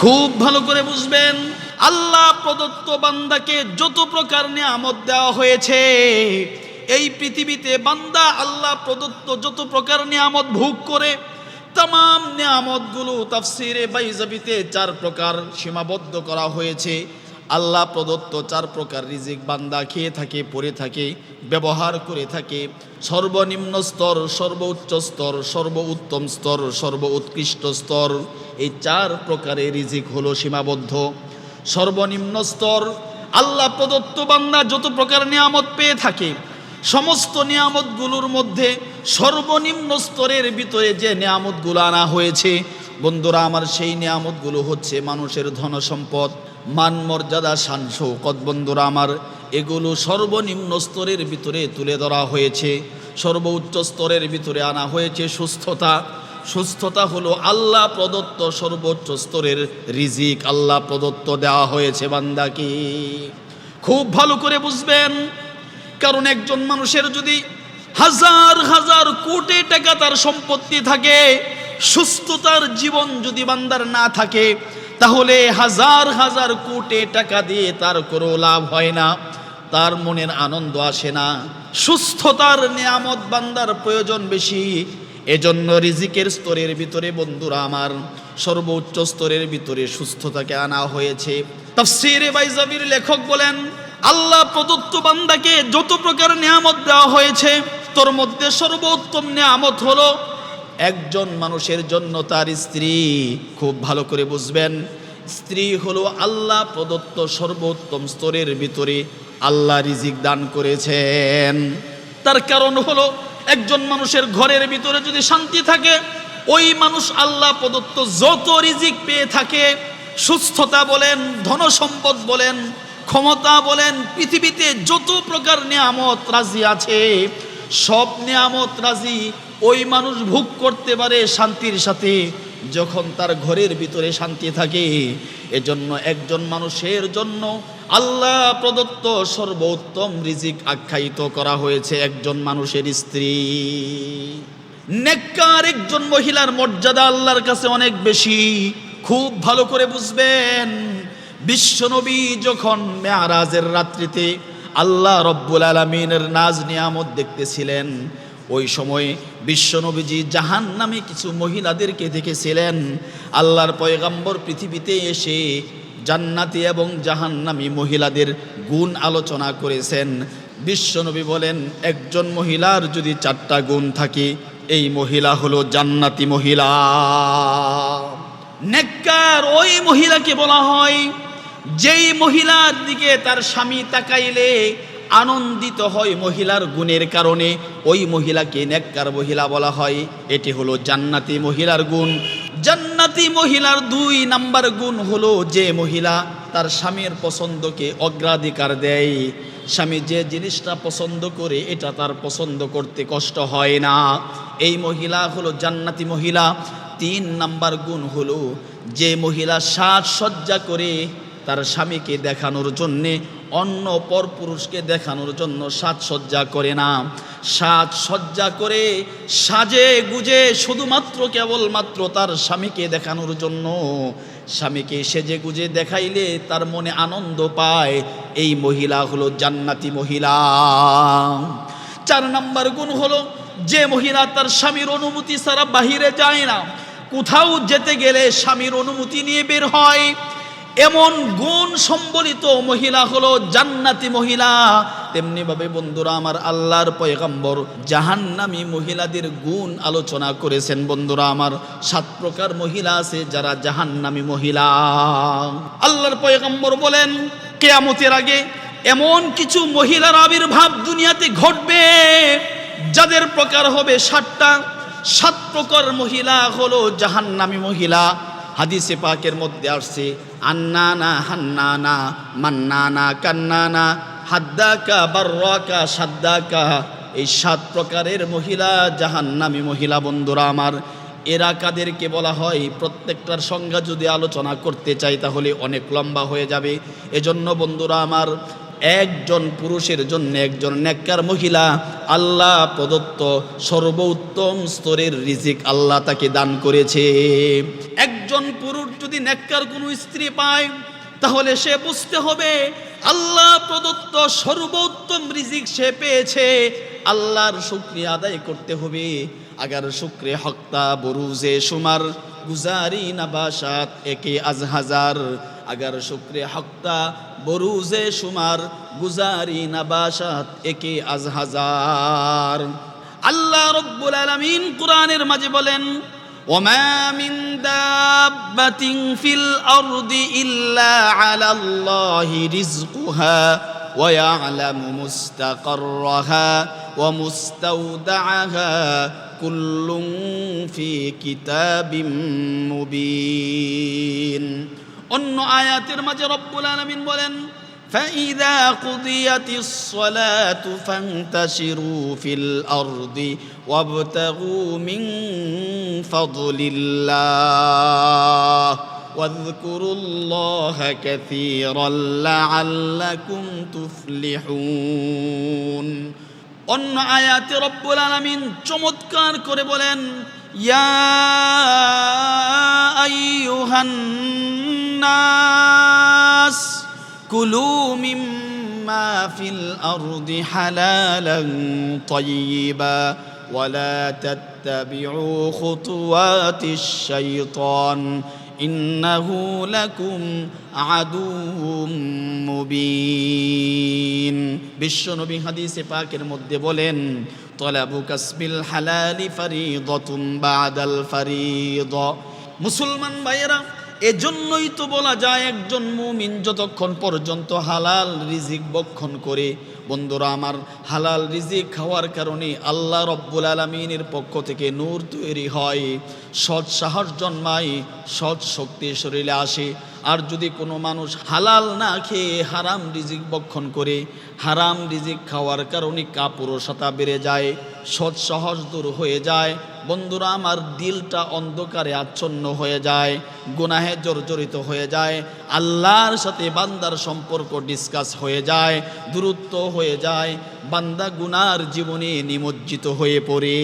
খুব ভালো করে বুঝবেন, আল্লাহ প্রদত্ত বান্দাকে যত প্রকার নিয়ামত দেওয়া হয়েছে, এই পৃথিবীতে বান্দা আল্লাহ প্রদত্ত যত প্রকার নিয়ামত ভোগ করে তাম নিয়ামতগুলো তাফসিরে বাইজাবিতে চার প্রকার সীমাবদ্ধ করা হয়েছে। আল্লাহ প্রদত্ত চার প্রকার রিজিক বান্দা খেয়ে থাকে পরে থাকে, ব্যবহার করে থাকে। সর্বনিম্ন স্তর, সর্বোচ্চ স্তর সর্ব উত্তম স্তর সর্ব উৎকৃষ্ট স্তর, এই চার প্রকারের রিজিক হলো সীমাবদ্ধ। সর্বনিম্ন স্তর, আল্লাহ প্রদত্ত বান্দা যত প্রকার নিয়ামত পেয়ে থাকে, সমস্ত নিয়ামতগুলোর মধ্যে সর্বনিম্ন স্তরের ভিতরে যে নিয়ামতগুলো আনা হয়েছে, বন্ধুরা, আমার সেই নিয়ামতগুলো হচ্ছে মানুষের ধন সম্পদ মান মর্যাদা শান শৌকত বন্ধুরা, আমার এগুলো সর্বনিম্ন স্তরের ভিতরে তুলে ধরা হয়েছে। সর্বোচ্চ স্তরের ভিতরে আনা হয়েছে সুস্থতা। সুস্থতা হলো আল্লাহ প্রদত্ত সর্বোচ্চ স্তরের রিজিক। আল্লাহ প্রদত্ত দেওয়া হয়েছে বান্দাকে। খুব ভালো করে বুঝবেন। কারণ একজন মানুষের যদি হাজার হাজার কোটি টাকা তার সম্পত্তি থাকে, সুস্থতার জীবন যদি বান্দার না থাকে তাহলে হাজার হাজার কোটি টাকা দিয়ে তার কোনো লাভ হয় না। তার মনের আনন্দ আসে না। সুস্থতার নিয়ামত বান্দার প্রয়োজন বেশি। এজন্য রিজিকের স্তরের ভিতরে বন্ধুরা আমার, সর্বোচ্চ স্তরের ভিতরে সুস্থতাকে আনা হয়েছে। তাফসিরে বাইজাবির লেখক বলেন, আল্লাহ প্রদত্ত বান্দাকে যত প্রকার নিয়ামত দেওয়া হয়েছে, তোর মধ্যে সর্বোত্তম নিয়ামত হলো একজন মানুষের জন্য তার স্ত্রী, খুব ভালো করে বুঝবেন, স্ত্রী হলো আল্লাহ প্রদত্ত সর্বোত্তম স্তরের ভিতরে আল্লাহ রিজিক দান করেছেন। তার কারণ হলো একজন মানুষের ঘরের ভিতরে যদি শান্তি থাকে, ওই মানুষ আল্লাহ প্রদত্ত যত রিজিক পেয়ে থাকে, সুস্থতা বলেন ধন সম্পদ বলেন, ক্ষমতা বলেন, পৃথিবীতে যত প্রকার নিয়ামত রাজি আছে সব নিয়ামত রাজি ওই মানুষ ভোগ করতে পারে শান্তির সাথে। যখন তার ঘরের ভিতরে শান্তি থাকে, এজন্য একজন মানুষের জন্য আল্লাহ প্রদত্ত সর্বোত্তম রিজিক আখ্যায়িত করা হয়েছে একজন মানুষের স্ত্রী। নেককার একজন মহিলার মর্যাদা আল্লাহর কাছে অনেক বেশি। খুব ভালো করে বুঝবেন, বিশ্বনবী যখন মেয়ারাজের রাত্রিতে আল্লাহ রব্বুল আলমিনের নাজ নিয়ামত দেখতেছিলেন। ওই সময় বিশ্বনবীজি জাহান নামে কিছু মহিলাদেরকে দেখেছিলেন। আল্লাহর পয়গাম্বর পৃথিবীতে এসে জান্নাতি এবং জাহান্নামী মহিলাদের গুণ আলোচনা করেছেন। বিশ্বনবী বলেন, একজন মহিলার যদি চারটা গুণ থাকে, এই মহিলা হলো জান্নাতি মহিলা। নেককার ওই মহিলাকে বলা হয় যেই মহিলার দিকে তার স্বামী তাকাইলে আনন্দিত হয় মহিলার গুণের কারণে, ওই মহিলাকে নেককার মহিলা বলা হয়। এটি হলো জান্নাতি মহিলার গুণ। জান্নাতি মহিলার দুই নাম্বার গুণ হলো যে মহিলা তার স্বামীর পছন্দকে অগ্রাধিকার দেয়। স্বামী যে জিনিসটা পছন্দ করে, এটা তার পছন্দ করতে কষ্ট হয় না। এই মহিলা হলো জান্নাতি মহিলা। তিন নাম্বার গুণ হলো যে মহিলা সাজসজ্জা করে তার স্বামীকে দেখানোর জন্যে, অন্য পরপুরুষকে দেখানোর জন্য সাজসজ্জা করে না। সাজসজ্জা করে সাজে গুজে শুধুমাত্র কেবলমাত্র তার স্বামীকে দেখানোর জন্য। স্বামীকে সেজে গুজে দেখাইলে তার মনে আনন্দ পায়, এই মহিলা হলো জান্নাতি মহিলা। চার নাম্বার গুণ হলো, যে মহিলা তার স্বামীর অনুমতি ছাড়া বাহিরে যায় না, কোথাও যেতে গেলে স্বামীর অনুমতি নিয়ে বের হয়। এমন গুণ সম্বলিত মহিলা হলো জান্নাতি মহিলা। তেমনি ভাবে বন্ধুরা, আমার আল্লাহর পয়গম্বর জাহান্নামী মহিলাদের গুণ আলোচনা করেছেন বন্ধুরা, আমার সাত প্রকার মহিলা আছে যারা জাহান্নামী মহিলা। আল্লাহর পয়গম্বর বলেন, কেয়ামতের আগে এমন কিছু মহিলার আবির্ভাব দুনিয়াতে ঘটবে, যাদের প্রকার হবে সাতটা। সাত প্রকার মহিলা হলো জাহান্নামী মহিলা। হাদিসে পাকের মধ্যে আসছে আন্নানা, হান্নানা, মান্নানা, কান্নানা, হাদ্দাকা, বার্রাকা, সাদ্দাকা। এই সাত প্রকারের মহিলা জাহান্নামী মহিলা বন্ধুরা আমার। এরা কাদেরকে বলা হয়, প্রত্যেকটার সংজ্ঞা যদি আলোচনা করতে চাই তাহলে অনেক লম্বা হয়ে যাবে। এজন্য বন্ধুরা আমার একজন পুরুষের জন্য একজন নেককার মহিলা, আল্লাহ প্রদত্ত সর্বোত্তম স্তরের রিজিক আল্লাহ তাকে দান করেছে। একজন পুরুষ যদি নেককার কোনো স্ত্রী পায়, তাহলে সে বুঝতে হবে, আল্লাহ প্রদত্ত সর্বোত্তম রিজিক সে পেয়েছে। আল্লাহর শুক্রিয়া আদায় করতে হবে। আগার শুক্রে হক্তা, বরুজে, সুমার, গুজারি, নাবাসাত, একে আজ হাজার আগার শুক্রে হক্তা বরুজে সুমার গুজারি নাবাসাত একে আজ হাজার আল্লাহ রব্বুল আলামিন কোরআনের মাঝে বলেন وما من دابة في الأرض إلا على الله رزقها ويعلم مستقرها ومستودعها كل في كتاب مبين অন্য আয়াতের মাঝে রব্বুল আলামিন বলেন فإذا قضيت الصلاة فانتشروا في الأرض وابتغوا من فضل الله واذكروا الله كثيرا لعلكم تفلحون অন্য আয়াতে রব্বুল আলামিন চমৎকার করে বলেন ইয়া আইয়ুহান নাস كلوا مما في الأرض حلالا طيبا ولا تتبعوا خطوات الشيطان إنه لكم عدو মুবিন বিশ্বনবী হাদিসে পাকের মধ্যে বলেন তলাবু কাসবিল হালালি ফারিদতুম বাদাল ফারিদ মুসলমান ভাইয়েরা এজন্যই তো বলা যায় একজন মুমিন যতক্ষণ পর্যন্ত হালাল রিজিক বক্ষণ করে। বন্ধুরা, আমার হালাল রিজিক খাওয়ার কারণে আল্লাহ রব্বুল আলমিনের পক্ষ থেকে নূর তৈরি হয়। সৎ সাহস জন্মায়, সৎ শক্তি শরীরে আসে। আর যদি কোনো মানুষ হালাল না খেয়ে হারাম রিজিক বক্ষণ করে, হারাম রিজিক খাওয়ার কারণে কাপুরসতা বেড়ে যায়, সৎ সহজ দূর হয়ে যায়, বন্ধুরা আমার দিলটা অন্ধকারে আচ্ছন্ন হয়ে যায়, গুনাহে জর্জরিত হয়ে যায়, আল্লাহর সাথে বান্দার সম্পর্ক ডিসকাস হয়ে যায়, দূরত্ব হয়ে যায়, বান্দা গুনার জীবনে নিমজ্জিত হয়ে পড়ে।